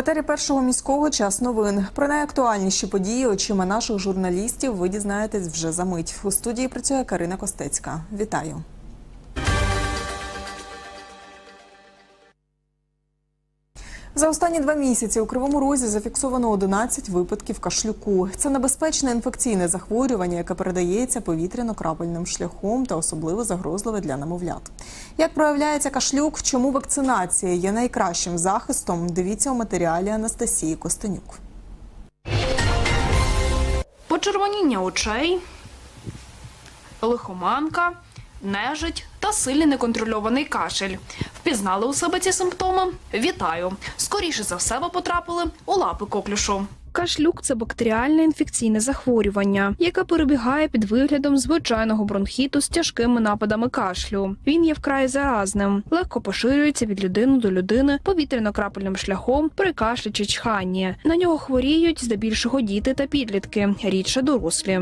Етері першого міського час новин про найактуальніші події очима наших журналістів ви дізнаєтесь вже за мить. У студії працює Карина Костецька. Вітаю. За останні два місяці у Кривому Розі зафіксовано 11 випадків кашлюку. Це небезпечне інфекційне захворювання, яке передається повітряно-крапельним шляхом та особливо загрозливе для немовлят. Як проявляється кашлюк, чому вакцинація є найкращим захистом? Дивіться у матеріалі Анастасії Костенюк. почервоніння очей, лихоманка, нежить та сильний неконтрольований кашель. Впізнали у себе ці симптоми? Вітаю! Скоріше за все, ви потрапили у лапи коклюшу. Кашлюк це бактеріальне інфекційне захворювання, яке перебігає під виглядом звичайного бронхіту з тяжкими нападами кашлю. Він є вкрай заразним, легко поширюється від людини до людини повітряно-крапельним шляхом при кашлі чи чханні. На нього хворіють здебільшого діти та підлітки, рідше дорослі.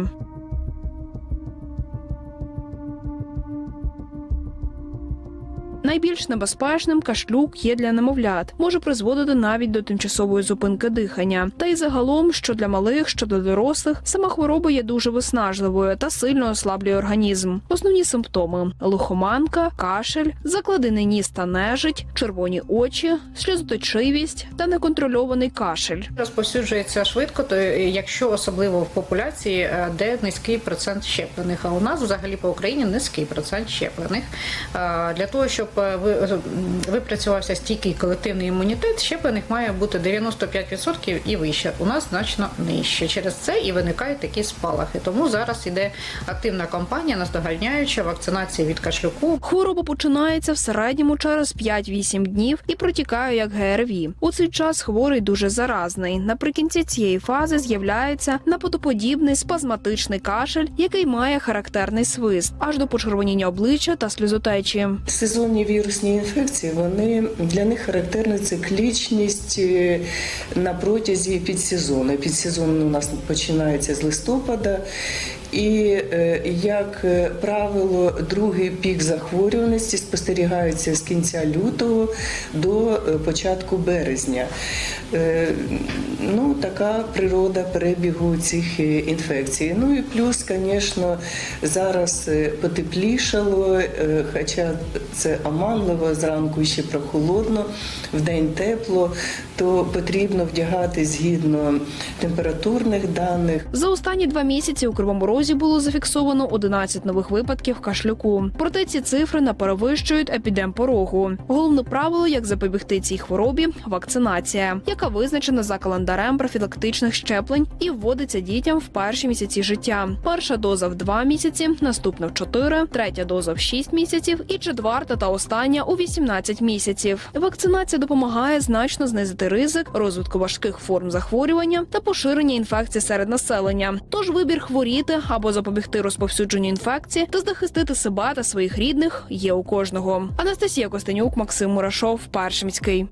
Найбільш небезпечним кашлюк є для немовлят, може призводити навіть до тимчасової зупинки дихання. Та й загалом, що для малих, що для дорослих, сама хвороба є дуже виснажливою та сильно ослаблює організм. Основні симптоми: лихоманка, кашель, закладений ніс та нежить, червоні очі, сльозоточивість та неконтрольований кашель. Розповсюджується швидко, то е, якщо особливо в популяції, е, де низький процент щеплених. А у нас взагалі по Україні низький процент щеплених. Е, Для того, щоб ви- е, випрацювався стійкий колективний імунітет, щеплених має бути 95% і вище. У нас значно нижче. Через це і виникають такі спалахи. Тому зараз іде активна кампанія, наздоганяюча вакцинація від кашлюку, Хвороба починається в середньому через 5-8 днів і протікає як ГРВІ. У цей час хворий дуже заразний. Наприкінці цієї фази з'являється наподоподібний спазматичний кашель, який має характерний свист, аж до почервоніння обличчя та сльозотечі. Сезонні вірусні інфекції вони для них характерна циклічність е, на протязі підсезону. Підсезон у нас починається з листопада. І, е, як е, правило, другий пік захворюваності спостерігається з кінця лютого до початку березня. Е, Ну, така природа перебігу цих е, інфекцій. Ну і плюс, звісно, зараз е, потеплішало, хоча це оманливо, зранку ще прохолодно, вдень тепло, то потрібно вдягати згідно температурних даних. За останні два місяці у Кривому Розі було зафіксовано 11 нових випадків кашлюку. Проте ці цифри не перевищують епідемпорогу. Головне правило, як запобігти цій хворобі вакцинація, яка визначена за календарем профілактичних щеплень і вводиться дітям в перші місяці життя. Перша доза в 2 місяці, наступна в 4, третя доза в 6 місяців і четверта та остання у 18 місяців. Вакцинація допомагає значно знизити ризик розвитку важких форм захворювання та поширення інфекцій серед населення. Тож вибір хворіти або запобігти розповсюдженню інфекції та захистити себе та своїх рідних є у кожного. Анастасія Костенюк, Максим Мурашов, перший міський.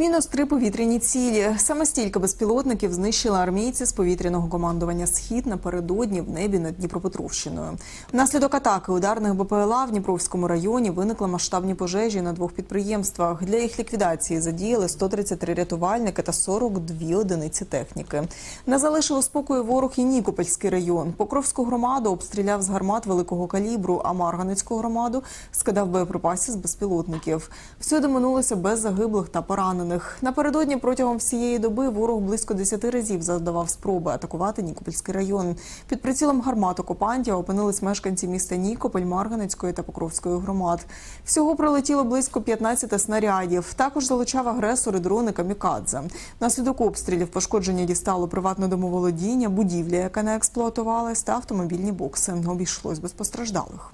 Мінус три повітряні цілі. Саме стільки безпілотників знищили армійці з повітряного командування Схід напередодні в небі над Дніпропетровщиною. Внаслідок атаки ударних БПЛА в Дніпровському районі виникли масштабні пожежі на двох підприємствах. Для їх ліквідації задіяли 133 рятувальники та 42 одиниці техніки. Не залишив у спокою ворог і Нікопольський район. Покровську громаду обстріляв з гармат великого калібру, а Марганецьку громаду скидав боєприпасів з безпілотників. Всюди минулося без загиблих та поранених. Напередодні протягом всієї доби ворог близько 10 разів завдавав спроби атакувати Нікопольський район. Під прицілом гармат окупантів опинились мешканці міста Нікополь, Марганецької та Покровської громад. Всього прилетіло близько 15 снарядів. Також залучав агресори дрони камікадзе. Наслідок обстрілів пошкодження дістало приватне домоволодіння, будівля, яка не експлуатувалась, та автомобільні бокси. Обійшлось без постраждалих.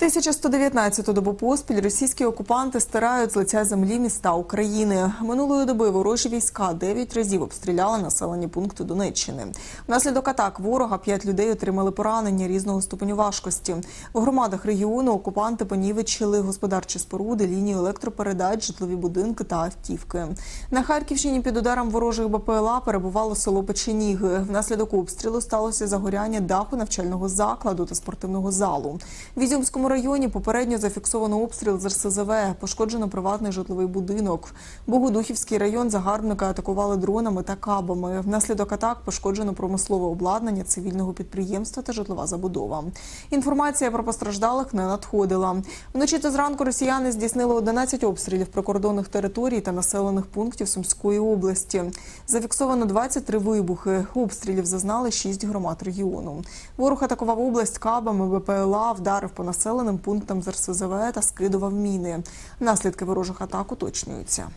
1119-ту добу поспіль російські окупанти стирають з лиця землі міста України. Минулої доби ворожі війська дев'ять разів обстріляли населені пункти Донеччини. Внаслідок атак ворога п'ять людей отримали поранення різного ступеню важкості. В громадах регіону окупанти понівечили господарчі споруди, лінії електропередач, житлові будинки та автівки. На Харківщині під ударом ворожих БПЛА перебувало село Печеніги. Внаслідок обстрілу сталося загоряння даху навчального закладу та спортивного залу. В Ізюмському районі попередньо зафіксовано обстріл з РСЗВ, пошкоджено приватний житловий будинок. Богодухівський район загарбника атакували дронами та кабами. Внаслідок атак пошкоджено промислове обладнання цивільного підприємства та житлова забудова. Інформація про постраждалих не надходила. Вночі та зранку росіяни здійснили 11 обстрілів прикордонних територій та населених пунктів Сумської області. Зафіксовано 23 вибухи. Обстрілів зазнали 6 громад регіону. Ворог атакував область кабами, БПЛА, вдарив по населеним пунктам з РСЗВ та скидував міни. Наслідки ворожих атак уточнюються.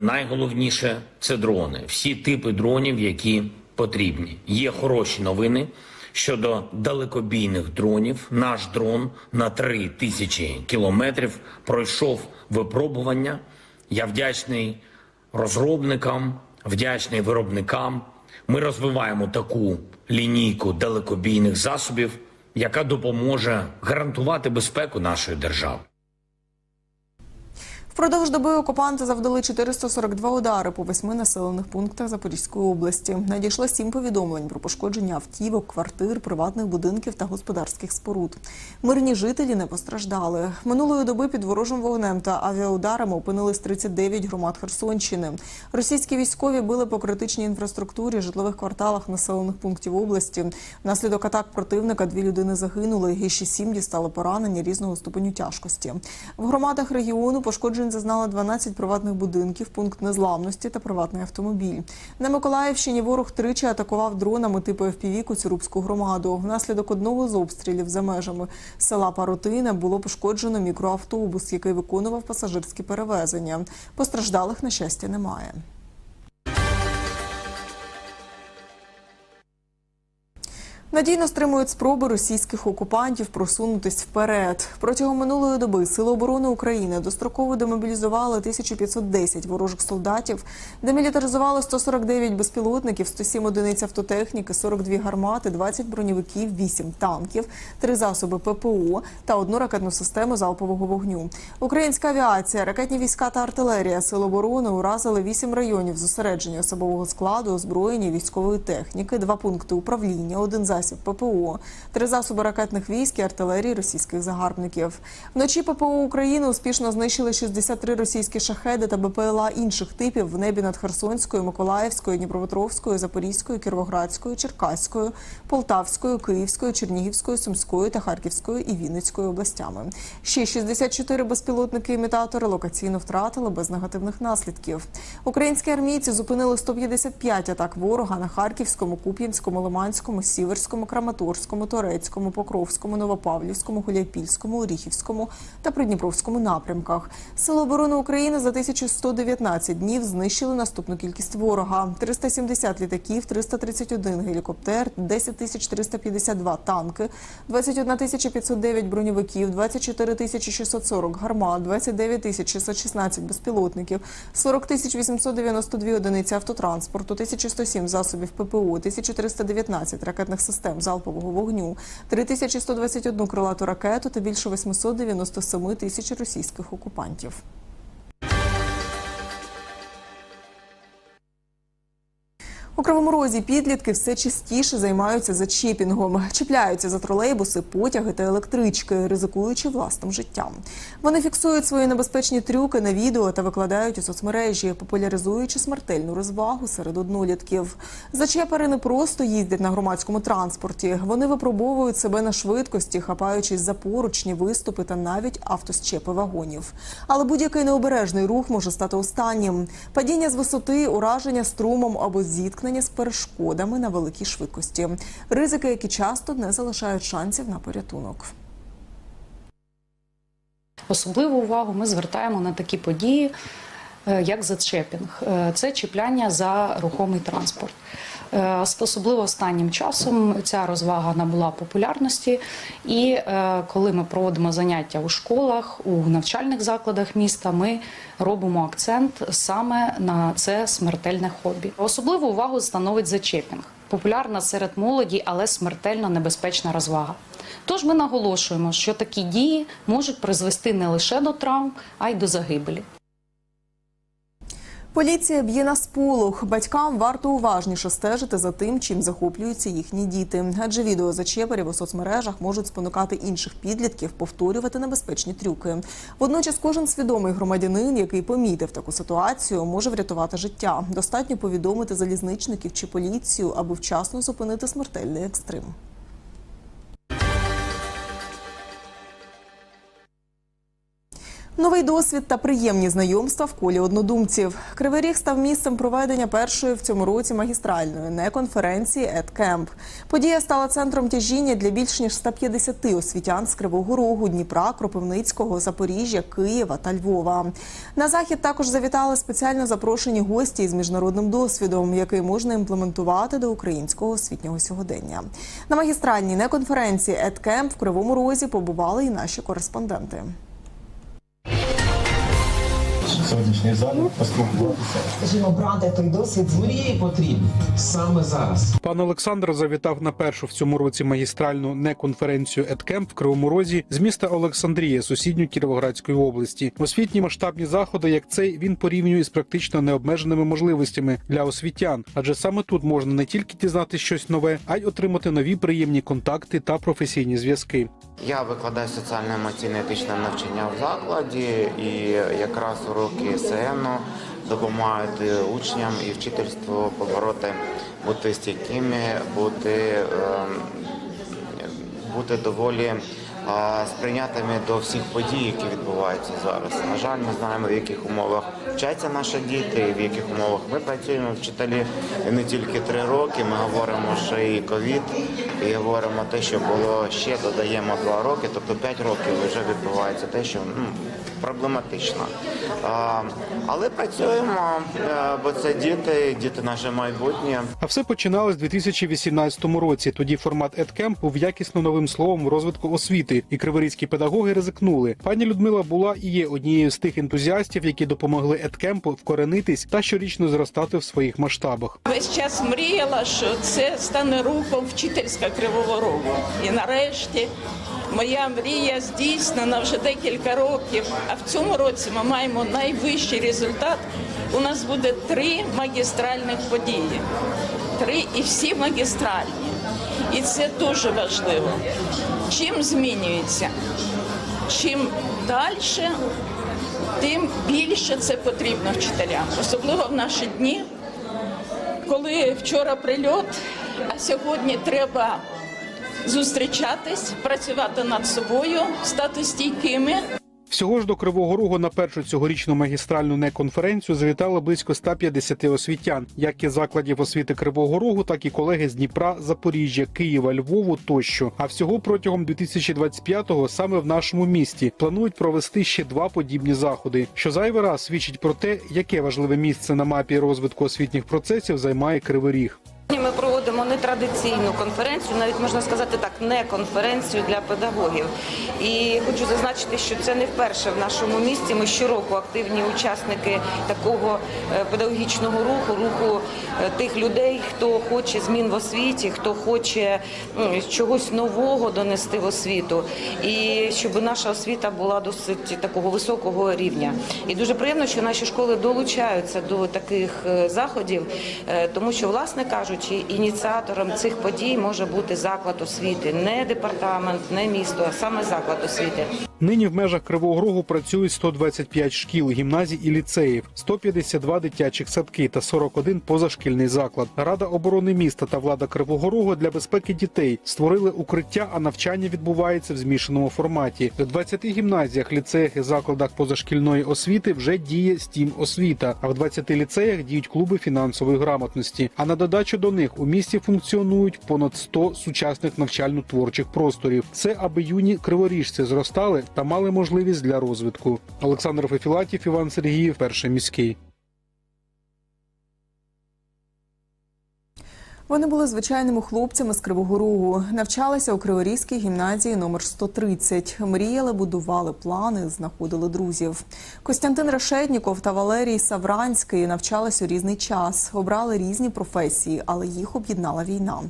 Найголовніше це дрони, всі типи дронів, які потрібні. Є хороші новини щодо далекобійних дронів. Наш дрон на 3 тисячі кілометрів пройшов випробування. Я вдячний розробникам, вдячний виробникам. Ми розвиваємо таку лінійку далекобійних засобів, яка допоможе гарантувати безпеку нашої держави. Впродовж доби окупанти завдали 442 удари по восьми населених пунктах Запорізької області. Надійшло сім повідомлень про пошкодження автівок, квартир, приватних будинків та господарських споруд. Мирні жителі не постраждали. Минулої доби під ворожим вогнем та авіаударами опинились 39 громад Херсонщини. Російські військові били по критичній інфраструктурі, житлових кварталах населених пунктів області. Внаслідок атак противника дві людини загинули, і ще сім дістали поранення різного ступеню тяжкості. В громадах регіону пошкоджень зазнали 12 приватних будинків, пункт незламності та приватний автомобіль. На Миколаївщині ворог тричі атакував дронами типу FPV Коцюрубську громаду. Внаслідок одного з обстрілів за межами села Паротине було пошкоджено мікроавтобус, який виконував пасажирські перевезення. Постраждалих на щастя немає. Надійно стримують спроби російських окупантів просунутись вперед. Протягом минулої доби Сили оборони України достроково демобілізували 1510 ворожих солдатів, демілітаризували 149 безпілотників, 107 одиниць автотехніки, 42 гармати, 20 броньовиків, 8 танків, 3 засоби ППО та одну ракетну систему залпового вогню. Українська авіація, ракетні війська та артилерія Сил оборони уразили 8 районів зосередження особового складу, озброєння, військової техніки, 2 пункти управління, один засіб ППО, три засоби ракетних військ і артилерії російських загарбників. Вночі ППО України успішно знищили 63 російські шахеди та БПЛА інших типів в небі над Херсонською, Миколаївською, Дніпропетровською, Запорізькою, Кіровоградською, Черкаською, Полтавською, Київською, Чернігівською, Сумською та Харківською і Вінницькою областями. Ще 64 безпілотники-імітатори локаційно втратили без негативних наслідків. Українські армійці зупинили 155 атак ворога на Харківському, Куп'янському, Лиманському, Сіверському, Краматорському, Торецькому, Покровському, Новопавлівському, Гуляйпільському, Оріхівському та Придніпровському напрямках. Сили оборони України за 1119 днів знищили наступну кількість ворога: 370 літаків, 331 гелікоптер, 10 352 танки, 21 509 броньовиків, 24 640 гармат, 29 616 безпілотників, 40 892 одиниці автотранспорту, 1107 засобів ППО, 1319 ракетних систем залпового вогню, 3121 крилату ракету та більше 897 тисяч російських окупантів. У Кривому Розі підлітки все частіше займаються зачіпінгом, чіпляються за тролейбуси, потяги та електрички, ризикуючи власним життям. Вони фіксують свої небезпечні трюки на відео та викладають у соцмережі, популяризуючи смертельну розвагу серед однолітків. Зачепери не просто їздять на громадському транспорті, вони випробовують себе на швидкості, хапаючись за поручні виступи та навіть автосчепи вагонів. Але будь-який необережний рух може стати останнім. Падіння з висоти, ураження струмом або зіткнення з перешкодами на великій швидкості. Ризики, які часто не залишають шансів на порятунок. Особливу увагу ми звертаємо на такі події, е, як зачепінг. Е, Це чіпляння за рухомий транспорт. Е, Особливо останнім часом ця розвага набула популярності, і е, коли ми проводимо заняття у школах, у навчальних закладах міста, ми робимо акцент саме на це смертельне хобі. Особливу увагу становить зачепінг. Популярна серед молоді, але смертельно небезпечна розвага. Тож ми наголошуємо, що такі дії можуть призвести не лише до травм, а й до загибелі. Поліція б'є на сполох. Батькам варто уважніше стежити за тим, чим захоплюються їхні діти. Адже відео зачеперів у соцмережах можуть спонукати інших підлітків повторювати небезпечні трюки. Водночас, кожен свідомий громадянин, який помітив таку ситуацію, може врятувати життя. Достатньо повідомити залізничників чи поліцію, аби вчасно зупинити смертельний екстрим. Новий досвід та приємні знайомства в колі однодумців. Кривий Ріг став місцем проведення першої в цьому році магістральної не-конференції «Едкемп». Подія стала центром тяжіння для більш ніж 150 освітян з Кривого Рогу, Дніпра, Кропивницького, Запоріжжя, Києва та Львова. На захід також завітали спеціально запрошені гості із міжнародним досвідом, який можна імплементувати до українського освітнього сьогодення. На магістральній не-конференції «Едкемп» в Кривому Розі побували і наші кореспонденти. Сьогоднішній залі поспілкуватися. Скажімо, брати той досвід Мрії потрібні саме зараз. Пан Олександр завітав на першу в цьому році магістральну неконференцію «Едкемп» в Кривому Розі з міста Олександрія, сусідньої Кіровоградської області. Освітні масштабні заходи, як цей, він порівнює з практично необмеженими можливостями для освітян, адже саме тут можна не тільки дізнати щось нове, а й отримати нові приємні контакти та професійні зв'язки. Я викладаю соціально-емоційне етичне навчання в закладі, і якраз уроки СНУ допомагають учням і вчительству побороти, бути стійкими, бути, ем, бути доволі е, сприйнятими до всіх подій, які відбуваються зараз. На жаль, ми знаємо, в яких умовах вчаться наші діти, в яких умовах ми працюємо вчителі не тільки три роки. Ми говоримо ще і ковід, і говоримо те, що було ще додаємо два роки, тобто п'ять років вже відбувається те, що ну, проблематично. Але працюємо, е, бо це діти, діти наше майбутнє. А все починалось у 2018 році. Тоді формат «Едкемп» був якісно новим словом в розвитку освіти, і криворізькі педагоги ризикнули. Пані Людмила була і є однією з тих ентузіастів, які допомогли «Едкемпу» вкоренитись та щорічно зростати в своїх масштабах. Весь час мріяла, що це стане рухом вчительська Кривого Рогу. І нарешті моя мрія здійснена вже декілька років. А в цьому році ми маємо найвищий результат. У нас буде три магістральних події. Три і всі магістральні. І це дуже важливо. Чим змінюється? Чим далі, тим більше це потрібно вчителям, особливо в наші дні, коли вчора прильот, а сьогодні треба зустрічатись, працювати над собою, стати стійкими. Всього ж до Кривого Рогу на першу цьогорічну магістральну неконференцію завітало близько 150 освітян, як із закладів освіти Кривого Рогу, так і колеги з Дніпра, Запоріжжя, Києва, Львову тощо. А всього протягом 2025-го саме в нашому місті планують провести ще два подібні заходи, що зайвий раз свідчить про те, яке важливе місце на мапі розвитку освітніх процесів займає Кривий Ріг. Ми проводимо нетрадиційну конференцію, навіть можна сказати так, не конференцію для педагогів. І хочу зазначити, що це не вперше в нашому місті. Ми щороку активні учасники такого е, педагогічного руху, руху е, тих людей, хто хоче змін в освіті, хто хоче чогось нового донести в освіту, і щоб наша освіта була досить такого високого рівня. І дуже приємно, що наші школи долучаються до таких е, заходів, тому що, власне кажучи, ініціатором цих подій може бути заклад освіти, не департамент, не місто, а саме заклад освіти. Нині в межах Кривого Рогу працюють 125 шкіл, гімназій і ліцеїв, 152 дитячих садки та 41 позашкільний заклад. Рада оборони міста та влада Кривого Рогу для безпеки дітей створили укриття, а навчання відбувається в змішаному форматі. В 20 гімназіях, ліцеях і закладах позашкільної освіти вже діє стім освіта. А в 20 ліцеях діють клуби фінансової грамотності. А на додачу до них у місті функціонують понад 100 сучасних навчально-творчих просторів. Це аби юні криворіжці зростали та мали можливість для розвитку. Олександр Фефілатів, Іван Сергіїв, перший міський. Вони були звичайними хлопцями з Кривого Рогу. Навчалися у Криворізькій гімназії номер 130. Мріяли, будували плани, знаходили друзів. Костянтин Решетніков та Валерій Савранський навчались у різний час, обрали різні професії, але їх об'єднала війна.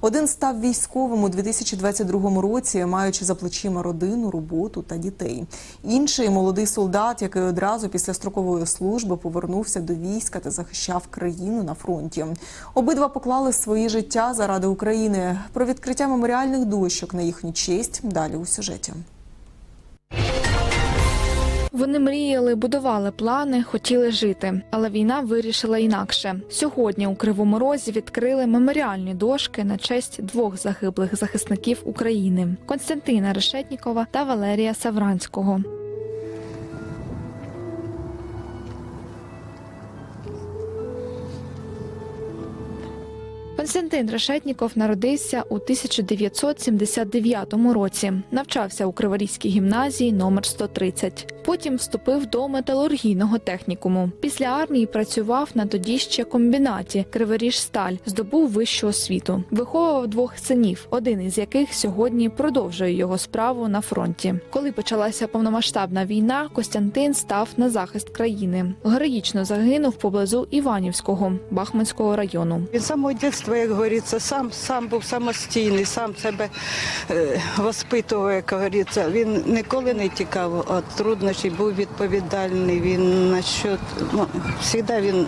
Один став військовим у 2022 році, маючи за плечима родину, роботу та дітей. Інший молодий солдат, який одразу після строкової служби повернувся до війська та захищав країну на фронті. Обидва поклали свої життя заради України. Про відкриття меморіальних дощок на їхню честь далі у сюжеті. Вони мріяли, будували плани, хотіли жити, але війна вирішила інакше. Сьогодні у Кривому Розі відкрили меморіальні дошки на честь двох загиблих захисників України Константина Решетнікова та Валерія Савранського. Константин Решетніков народився у 1979 році. Навчався у Криворізькій гімназії номер 130. Потім вступив до металургійного технікуму. Після армії працював на тоді ще комбінаті Криворіжсталь, здобув вищу освіту. Виховував двох синів, один із яких сьогодні продовжує його справу на фронті. Коли почалася повномасштабна війна, Костянтин став на захист країни. Героїчно загинув поблизу Іванівського Бахманського району. Він з самого дитинства, як говориться, сам сам був самостійний, сам себе е, воспитував, як говориться. Він ніколи не тікав від труднощів, був відповідальний. Він на що ну, завжди він.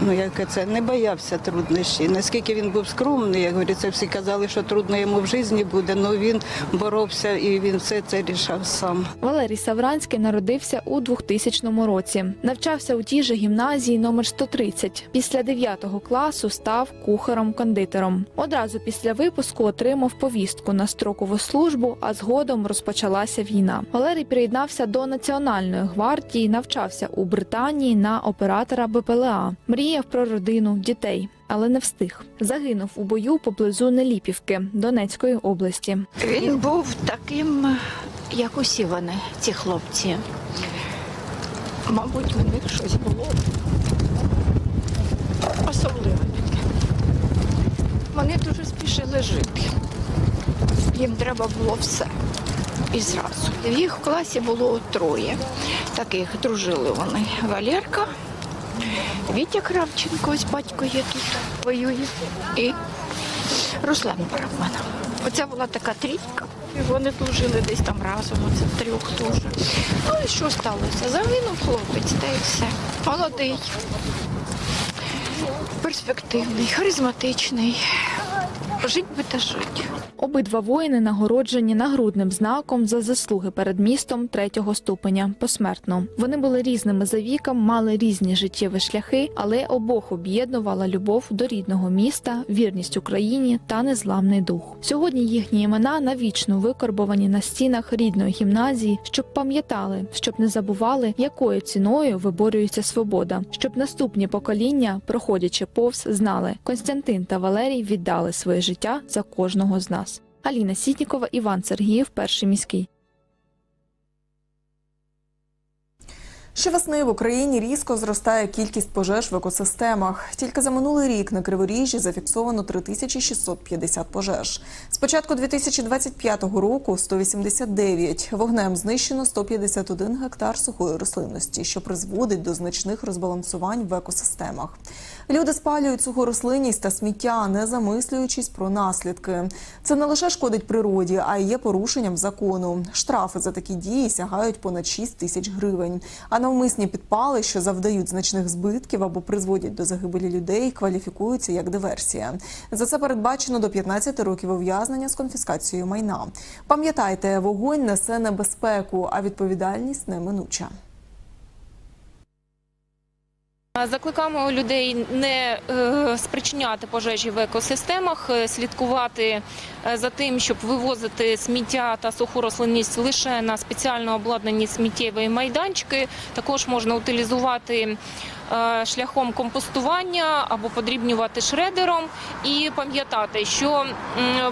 Ну, як це не боявся труднощів. Наскільки він був скромний, як говориться, всі казали, що трудно йому в житті буде, але він боровся і він все це рішав сам. Валерій Савранський народився у 2000 році. Навчався у тій же гімназії номер 130. Після 9 класу став кухаром-кондитером. Одразу після випуску отримав повістку на строкову службу, а згодом розпочалася війна. Валерій приєднався до Національної гвардії, навчався у Британії на оператора БПЛА. Мріяв про родину, дітей. Але не встиг. Загинув у бою поблизу Неліпівки Донецької області. Він був таким, як усі вони, ці хлопці. Мабуть, у них щось було особливе. Вони дуже спішили жити. Їм треба було все. І зразу. В їх класі було троє. Таких дружили вони. Валерка, Вітя Кравченко, ось батько є тут, воює. І Руслан Барабана. Оце була така трійка. Вони вони жили десь там разом, оце трьох теж. Ну і що сталося? Загинув хлопець, та й все. Молодий, перспективний, харизматичний. Жить би та жить. Обидва воїни нагороджені нагрудним знаком за заслуги перед містом третього ступеня посмертно. Вони були різними за віком, мали різні життєві шляхи, але обох об'єднувала любов до рідного міста, вірність Україні та незламний дух. Сьогодні їхні імена навічно викорбовані на стінах рідної гімназії, щоб пам'ятали, щоб не забували, якою ціною виборюється свобода, щоб наступні покоління, проходячи повз, знали, Константин та Валерій віддали своє життя за кожного з нас. Аліна Сітнікова, Іван Сергіїв, перший міський. Щовесни в Україні різко зростає кількість пожеж в екосистемах. Тільки за минулий рік на Криворіжжі зафіксовано 3650 пожеж. З початку 2025 року 189. Вогнем знищено 151 гектар сухої рослинності, що призводить до значних розбалансувань в екосистемах. Люди спалюють суху рослинність та сміття, не замислюючись про наслідки. Це не лише шкодить природі, а й є порушенням закону. Штрафи за такі дії сягають понад 6 тисяч гривень. А навмисні підпали, що завдають значних збитків або призводять до загибелі людей, кваліфікуються як диверсія. За це передбачено до 15 років ув'язнення з конфіскацією майна. Пам'ятайте, вогонь несе небезпеку, а відповідальність неминуча. Закликаємо людей не е, спричиняти пожежі в екосистемах, е, слідкувати е, за тим, щоб вивозити сміття та суху рослинність лише на спеціально обладнані сміттєві майданчики. Також можна утилізувати шляхом компостування або подрібнювати шредером. І пам'ятати, що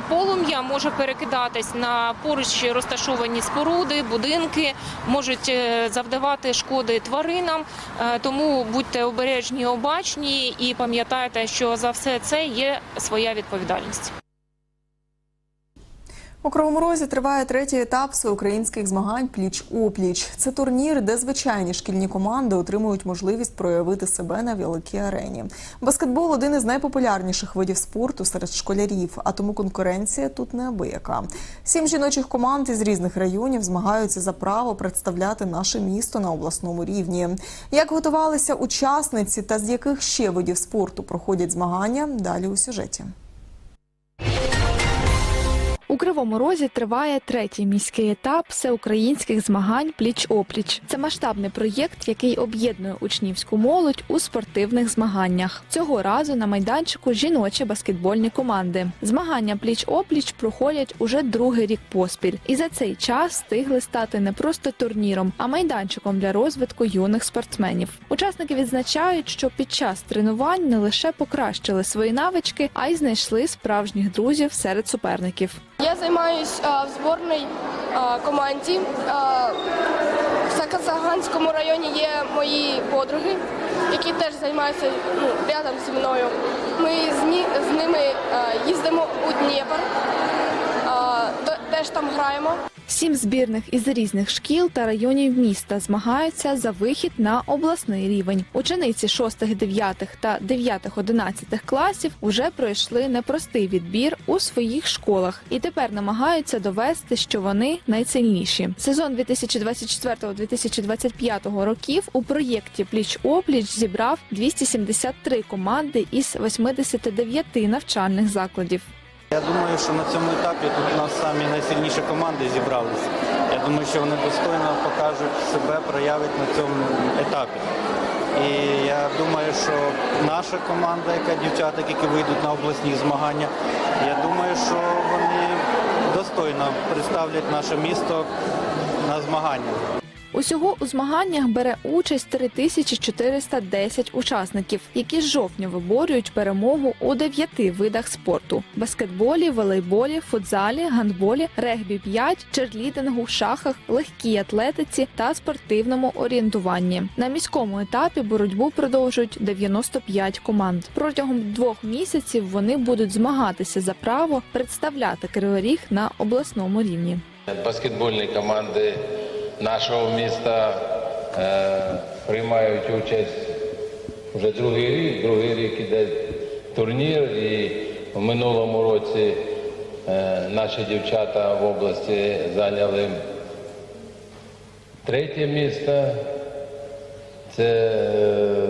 полум'я може перекидатись на поруч розташовані споруди, будинки, можуть е, завдавати шкоди тваринам. Е, Тому будьте обережні, обачні і пам'ятайте, що за все це є своя відповідальність. У Кривому Розі триває третій етап всеукраїнських змагань пліч-опліч. Це турнір, де звичайні шкільні команди отримують можливість проявити себе на великій арені. Баскетбол один із найпопулярніших видів спорту серед школярів, а тому конкуренція тут неабияка. Сім жіночих команд із різних районів змагаються за право представляти наше місто на обласному рівні. Як готувалися учасниці та з яких ще видів спорту проходять змагання? Далі у сюжеті. У Кривому Розі триває третій міський етап всеукраїнських змагань пліч-опліч. Це масштабний проєкт, який об'єднує учнівську молодь у спортивних змаганнях. Цього разу на майданчику жіночі баскетбольні команди. Змагання пліч-опліч проходять уже другий рік поспіль, і за цей час встигли стати не просто турніром, а майданчиком для розвитку юних спортсменів. Учасники відзначають, що під час тренувань не лише покращили свої навички, а й знайшли справжніх друзів серед суперників. Я займаюсь а, в зборній а, команді. А, в Сакасаганському районі є мої подруги, які теж займаються ну, рядом зі мною. Ми з, ними їздимо у Дніпр, теж там граємо. Сім збірних із різних шкіл та районів міста змагаються за вихід на обласний рівень. Учениці 6, 9 та 9, 11 класів вже пройшли непростий відбір у своїх школах і тепер намагаються довести, що вони найсильніші. Сезон 2024-2025 років у проєкті Пліч опліч зібрав 273 команди із 89 навчальних закладів. Я думаю, що на цьому етапі тут у нас самі найсильніші команди зібралися. Я думаю, що вони достойно покажуть себе, проявять на цьому етапі. І я думаю, що наша команда, яка дівчата, які вийдуть на обласні змагання, я думаю, що вони достойно представлять наше місто на змаганнях. Усього у змаганнях бере участь 3410 учасників, які з жовтня виборюють перемогу у дев'яти видах спорту: баскетболі, волейболі, футзалі, гандболі, регбі 5, черлідингу, шахах, легкій атлетиці та спортивному орієнтуванні. На міському етапі боротьбу продовжують 95 команд. Протягом двох місяців вони будуть змагатися за право представляти Кривий Ріг на обласному рівні. Баскетбольні команди нашого міста е, приймають участь вже другий рік. Другий рік іде турнір, і в минулому році е, наші дівчата в області зайняли третє місце. Це е,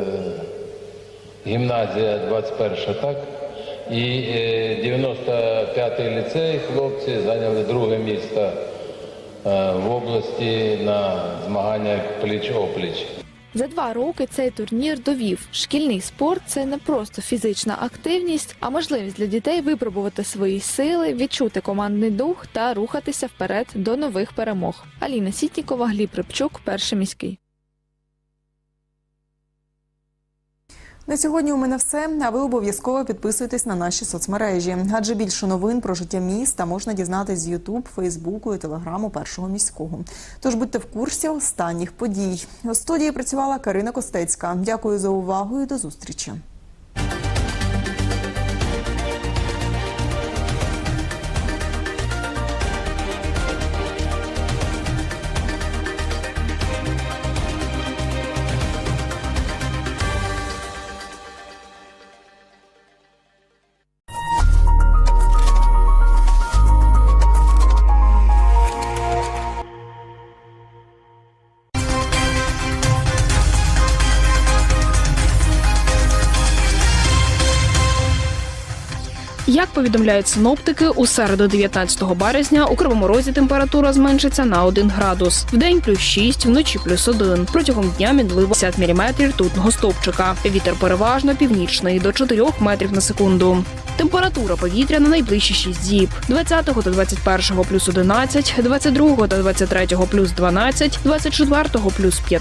гімназія 21, так? І е, 95-й ліцей хлопці зайняли друге місце е, в області на змаганнях пліч-опліч. За два роки цей турнір довів, шкільний спорт це не просто фізична активність, а можливість для дітей випробувати свої сили, відчути командний дух та рухатися вперед до нових перемог. Аліна Сітнікова, Гліб Рибчук, перший міський. На сьогодні у мене все. А ви обов'язково підписуйтесь на наші соцмережі. Адже більше новин про життя міста можна дізнатись з Ютуб, Фейсбуку і Телеграму першого міського. Тож будьте в курсі останніх подій. У студії працювала Карина Костецька. Дякую за увагу і до зустрічі. Як повідомляють синоптики, у середу 19 березня у Кривому Розі температура зменшиться на 1 градус. Вдень плюс 6, вночі плюс 1. Протягом дня мінливо 50 мм ртутного стовпчика. Вітер переважно північний до 4 метрів на секунду. Температура повітря на найближчі 6 діб. 20 та 21 плюс 11, 22 та 23 плюс 12, 24 плюс 5.